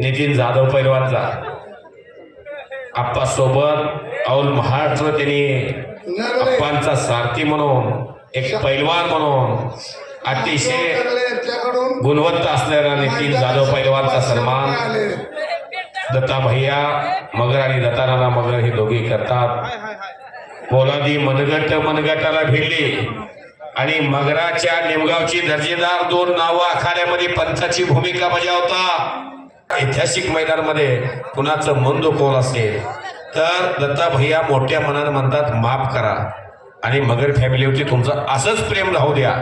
नितीन जाधव पैलवानचा आप्पा सोबत औल महाराष्ट्र त्यांनी आप्पांचा सारथी म्हणून एक पैलवान म्हणून अतिशय गुणवत्ता असणाऱ्या नितीन जाधव पैलवानचा सन्मान. दत्ता भैया मगर आणि दत्तानाना मगर हे दोघे करतात. पोलादी मनगट मनगटाला भिडली. आणि मगराच्या निमगावची दर्जेदार दोन नावं आखाड्यामध्ये पंथाची भूमिका बजावता. ऐतिहासिक मैदानामध्ये कुणाचं मन दुखवलं असेल तर दत्ता भैया मोठ्या मनानं म्हणतात माफ करा. आणि मगर फॅमिलीवरती तुमचं असंच प्रेम राहू द्या.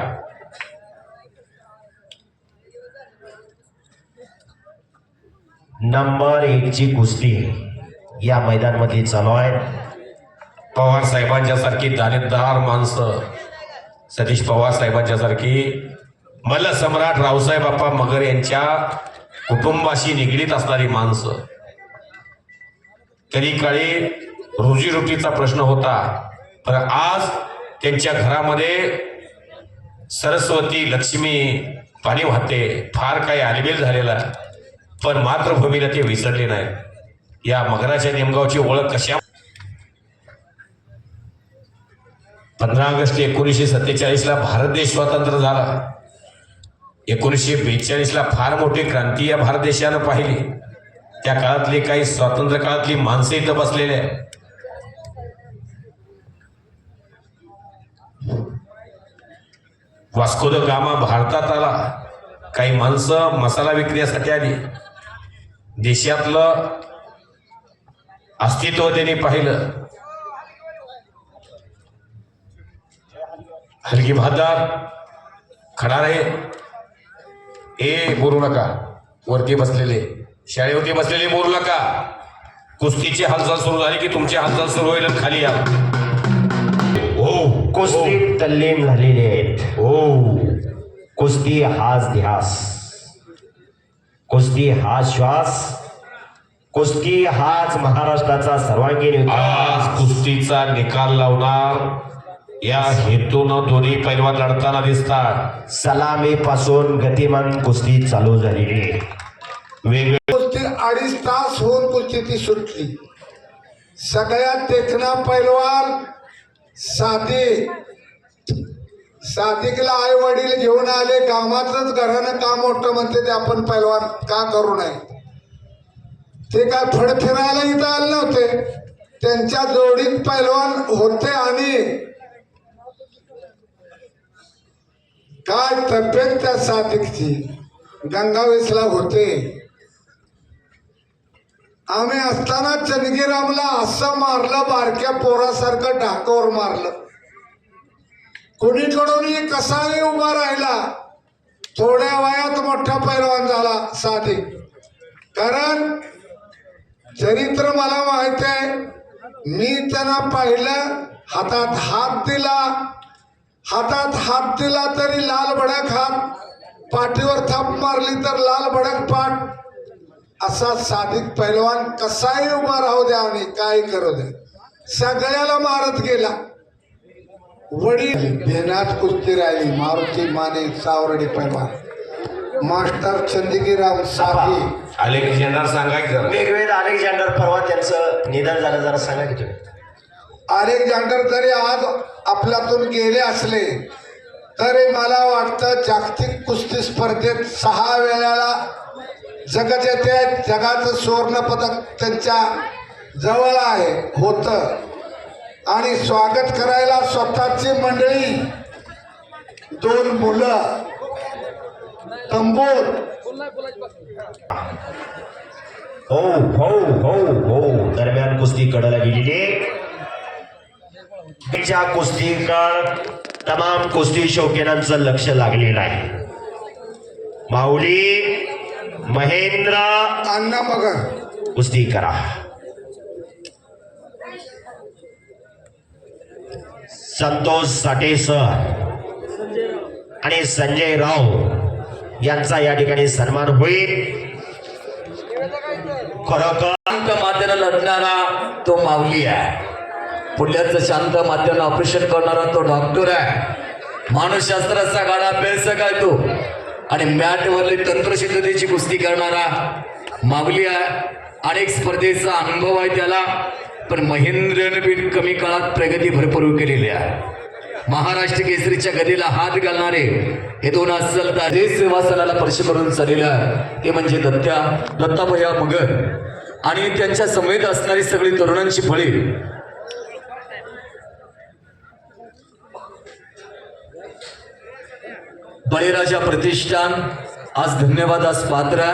नंबर एकची कुस्ती या मैदानमध्ये चालू आहे. पवार साहेबांच्या सारखी दाणेदार माणसं सतीश पवार साहेबांच्यासारखी मलसम्राट सम्राट रावसाहेब बाप्पा मगर यांच्या कुटुंबाशी निगडीत असणारी माणसं. तरी काळी रोजीरोटीचा प्रश्न होता पण आज त्यांच्या घरामध्ये सरस्वती लक्ष्मी पाणी वाहते फार काही आलबेल झालेला पण मातृभूमीला ते विसरले नाहीत. या मगराच्या नेमगावची ओळख कशा पंधरा ऑगस्ट एकोणीसशे सत्तेचाळीसला भारत देश स्वतंत्र झाला. एकोणीसशे बेचाळीसला फार मोठी क्रांती या भारत देशानं पाहिली. त्या काळातली काही स्वातंत्र्य काळातली माणसं इथं बसलेली आहेत. वास्को द गामा भारतात आला. काही माणसं मसाला विकण्यासाठी आली. देशातलं अस्तित्व त्यांनी पाहिलं. हलकी भादार खणार आहे. ए बोलू नका. वरती बसलेले. शाळेवरती बसलेले बोलू नका. कुस्तीची हालचाल सुरू झाली की तुमची हालचाल सुरू होईल खाली या. हो. कुस्ती तल्लीन झालेले आहेत. हो. कुस्ती हाच ध्यास. कुस्ती हा श्वास. कुस्ती हाच महाराष्ट्राचा सर्वांगीण विकास. कुस्तीचा निकाल लावणार या हेतून दोन्ही पैलवान लढताना दिसतात. सलामी पासून गतिमान कुस्ती चालू झालेली आहे. वेगळे कुस्ती अडीच तास होऊन कुस्ती ती सुटली. सगळ्यात देखना पैलवान साधी साधिकला आई वडील घेऊन आले. कामाचंच घरानं काम मोठं म्हणते ते आपण पैलवान का करू नये. ते काय फड फिरायला इथं आले नव्हते. त्यांच्या जोडीत पैलवान होते आणि काय तब्येत त्या साधिकची गंगावेसला होते. आम्ही असताना चंदगीरामला असं मारलं बारक्या पोरासारखं ढाकावर मारलं. कुणीकडूनही कसाही उभा राहिला? थोड्या वयात मोठा पैलवान झाला साधिक कारण चरित्र मला माहीत आहे मी त्यांना पाहिलं हातात हात दिला हातात हात दिला तरी लाल भडक हात. पाठीवर थाप मारली तर लाल भडक पाठ. असा साधिक पैलवान कसाही उभा राहू द्या आणि काय करू द्या. सगळ्याला मारत गेला. वडील भेनात कुस्ती राहिली. मारुती माने सावरडी पैलवान. मास्टर चंदिगीराम की येणार सांगायचं वेगवेगळे अलेक्झांडर परवा त्यांचं निधन झालं जरा सांगा की तुम्ही. अलेक्झांडर जरी आज आपल्यातून गेले असले तरी मला वाटतं जागतिक कुस्ती स्पर्धेत सहा वेळाला जगाच्या जगाचं सुवर्णपदक त्यांच्या जवळ आहे होतं. आणि स्वागत करायला स्वतःची मंडळी दोन मुलं तंबूर. हो हो हो हो. दरम्यान कुस्ती कडला गेलेली तिच्या कुस्तीकर तमाम कुस्ती शौकीनांचं लक्ष लागलेलं आहे. माऊली महेंद्र अण्णा मगर कुस्ती करा. संतोष साठे सर आणि संजय राव यांचा या ठिकाणी सन्मान होईल. खरोखर मातेनं लढणारा तो माऊली आहे. पुढल्याचं शांत मात्यानं ऑपरेशन करणारा तो डॉक्टर आहे. मानसशास्त्राचा गाडा अभ्यासक काय तो. आणि मॅटवरली तंत्रशुद्धतेची कुस्ती करणारा मागली आहे. अनेक स्पर्धेचा अनुभव आहे त्याला. पण महेंद्रनं बी कमी काळात प्रगती भरपूर केलेली आहे. महाराष्ट्र केसरीच्या गदीला हात घालणारे हे दोन असल तर जे सेवासनाला स्पर्श करून चाललेलं आहे ते म्हणजे दत्त्या. दत्ताभया मगर आणि त्यांच्या समेत असणारी सगळी तरुणांची फळी. बळीराजा प्रतिष्ठान आज धन्यवादास पात्र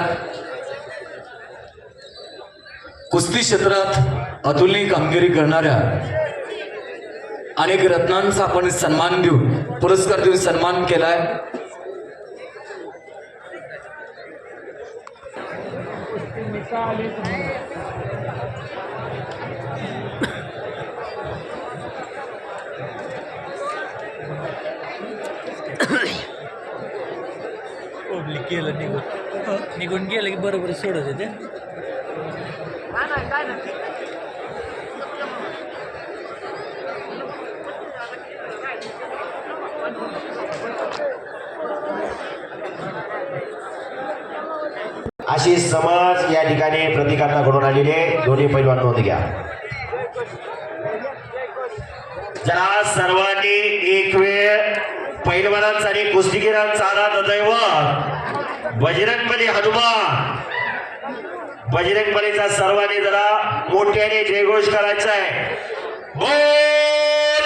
कुस्ती क्षेत्रात अतुलनीय कामगिरी करणाऱ्या अनेक रत्नांचा आपण सन्मान देऊन पुरस्कार देऊन सन्मान केलाय. गेलं निघून. निघून गेलं की बरोबर सोडत होते अशी समज या ठिकाणी प्रतिकांना घडून आलेले दोन्ही पैलवान नोंद घ्या. जरा सर्वांनी एक वेळ पैलवानांचा आणि कुस्तीगिरांचा आराध दैव बजरंगबली हनुमान. बजरंगबलीचा सर्वांनी जरा मोठ्याने जयघोष करायचा आहे. बोल!